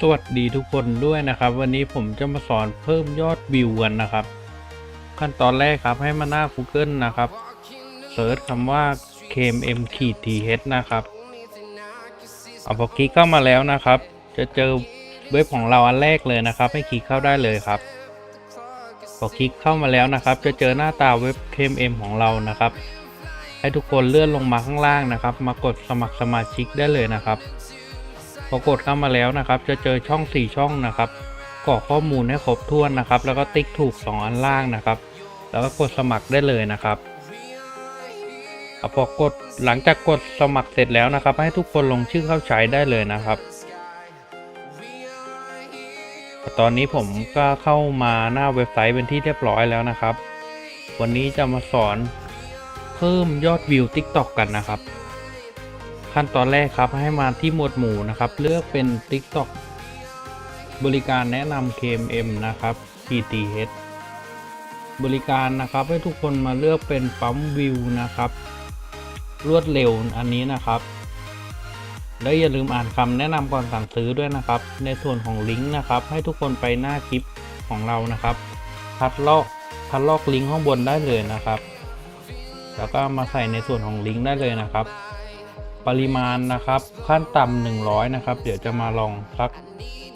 สวัสดีทุกคนด้วยนะครับ วันนี้ผมจะมาสอนเพิ่มยอดวิวกันนะครับ ขั้นตอนแรกครับให้มาหน้า Google นะครับเซิร์ชคำว่า kmm ขีด th นะครับเอาพอคลิกเข้ามาแล้วนะครับ จะเจอเว็บของเราอันแรกเลยนะครับ ให้คลิกเข้าได้เลยครับพอคลิกเข้ามาแล้วนะครับ จะเจอหน้าตาเว็บ kmm ของเรานะครับ ให้ทุกคนเลื่อนลงมาข้างล่างนะครับ มากดสมัครสมาชิกได้เลยนะครับ พอกดเข้ามาแล้วนะครับ จะเจอช่อง 4 ช่องนะครับกรอกข้อมูลให้ครบถ้วนนะครับ แล้วก็ติ๊กถูก 2 อันล่างนะครับ แล้วก็กดสมัครได้เลยนะครับพอกดหลังจากกดสมัครเสร็จแล้วนะครับ ให้ทุกคนลงชื่อเข้าใช้ได้เลยนะครับ ตอนนี้ผมก็เข้ามาหน้าเว็บไซต์เป็นที่เรียบร้อยแล้วนะครับ วันนี้จะมาสอนเพิ่มยอดวิว TikTok กันนะครับ ขั้นตอนแรกครับให้มาที่หมวดหมู่นะครับ เลือกเป็น TikTok บริการแนะนำ KMM นะครับ PTH บริการนะครับให้ทุกคนมาเลือกเป็นปั๊มวิวนะครับ รวดเร็วอันนี้นะครับ และอย่าลืมอ่านคำแนะนำก่อนสั่งซื้อด้วยนะครับ ในส่วนของลิงก์นะครับ ให้ทุกคนไปหน้าคลิปของเรานะครับคัดลอกคัดลอกลิงก์ข้างบนได้เลยนะครับ แล้วก็มาใส่ในส่วนของลิงก์ได้เลยนะครับ ปริมาณนะครับ ขั้นต่ำ100 นะครับ เดี๋ยวจะมาลองสัก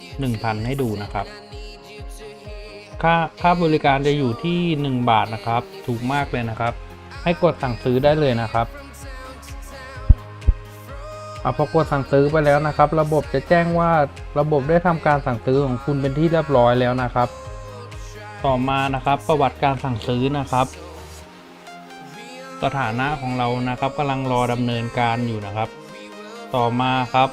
1,000 ให้ดูนะครับ ค่าค่าบริการจะอยู่ที่ 1 บาทนะครับ ถูกมากเลยนะครับ ให้กดสั่งซื้อได้เลยนะครับเอาพอกดสั่งซื้อไปแล้วนะครับ ระบบจะแจ้งว่าระบบได้ทำการสั่งซื้อของคุณเป็นที่เรียบร้อยแล้วนะครับ ต่อมานะครับ ประวัติการสั่งซื้อนะครับ สถานะของเรานะครับกำลังรอดำเนินการอยู่นะครับ ต่อมาครับ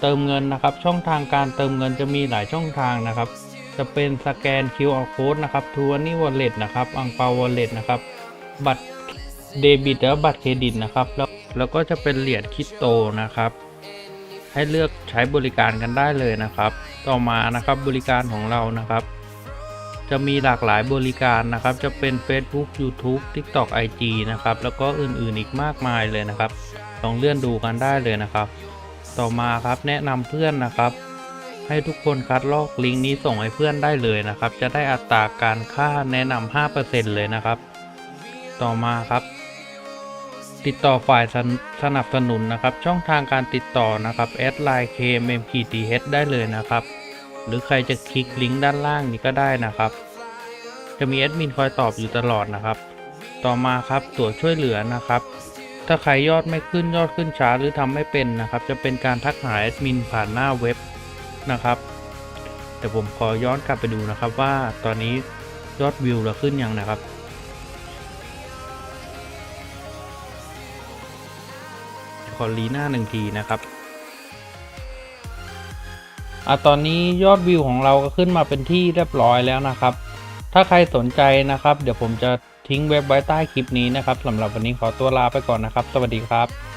เติมเงินนะครับ ช่องทางการเติมเงินจะมีหลายช่องทางนะครับ จะเป็นสแกน QR code นะครับทัวร์นี่วอลเล็ตนะครับอังเปาวอลเล็ตนะครับ บัตรเดบิตและบัตรเครดิตนะครับ แล้วแล้วก็จะเป็นเหรียญคริปโตนะครับ ให้เลือกใช้บริการกันได้เลยนะครับ ต่อมานะครับบริการของเรานะครับ จะมีหลากหลายบริการนะครับ จะเป็น Facebook YouTube TikTok IG นะครับ แล้วก็อื่นๆอีกมากมายเลยนะครับ ลองเลื่อนดูกันได้เลยนะครับ ต่อมาครับแนะนำเพื่อนนะครับ ให้ทุกคนคัดลอกลิงก์นี้ส่งให้เพื่อนได้เลยนะครับ จะได้อัตราการค่าแนะนำ5%เลยนะครับ ต่อมาครับ ติดต่อฝ่ายสนสนับสนุนนะครับ ช่องทางการติดต่อนะครับแอดไลน์ KMMPTH ได้เลยนะครับ หรือใครจะคลิกลิงก์ด้านล่างนี้ก็ได้นะครับ จะมีแอดมินคอยตอบอยู่ตลอดนะครับ ต่อมาครับตัวช่วยเหลือนะครับ ถ้าใครยอดไม่ขึ้นยอดขึ้นช้าหรือทำไม่เป็นนะครับ จะเป็นการทักหาแอดมินผ่านหน้าเว็บนะครับแต่ผมขอย้อนกลับไปดูนะครับว่าตอนนี้ยอดวิวเราขึ้นยังนะครับขอรีหน้าหนึ่งทีนะครับ อะตอนนี้ยอดวิวของเราก็ขึ้นมาเป็นที่เรียบร้อยแล้วนะครับ ถ้าใครสนใจนะครับ เดี๋ยวผมจะทิ้งเว็บไว้ใต้คลิปนี้นะครับสำหรับวันนี้ขอตัวลาไปก่อนนะครับ สวัสดีครับ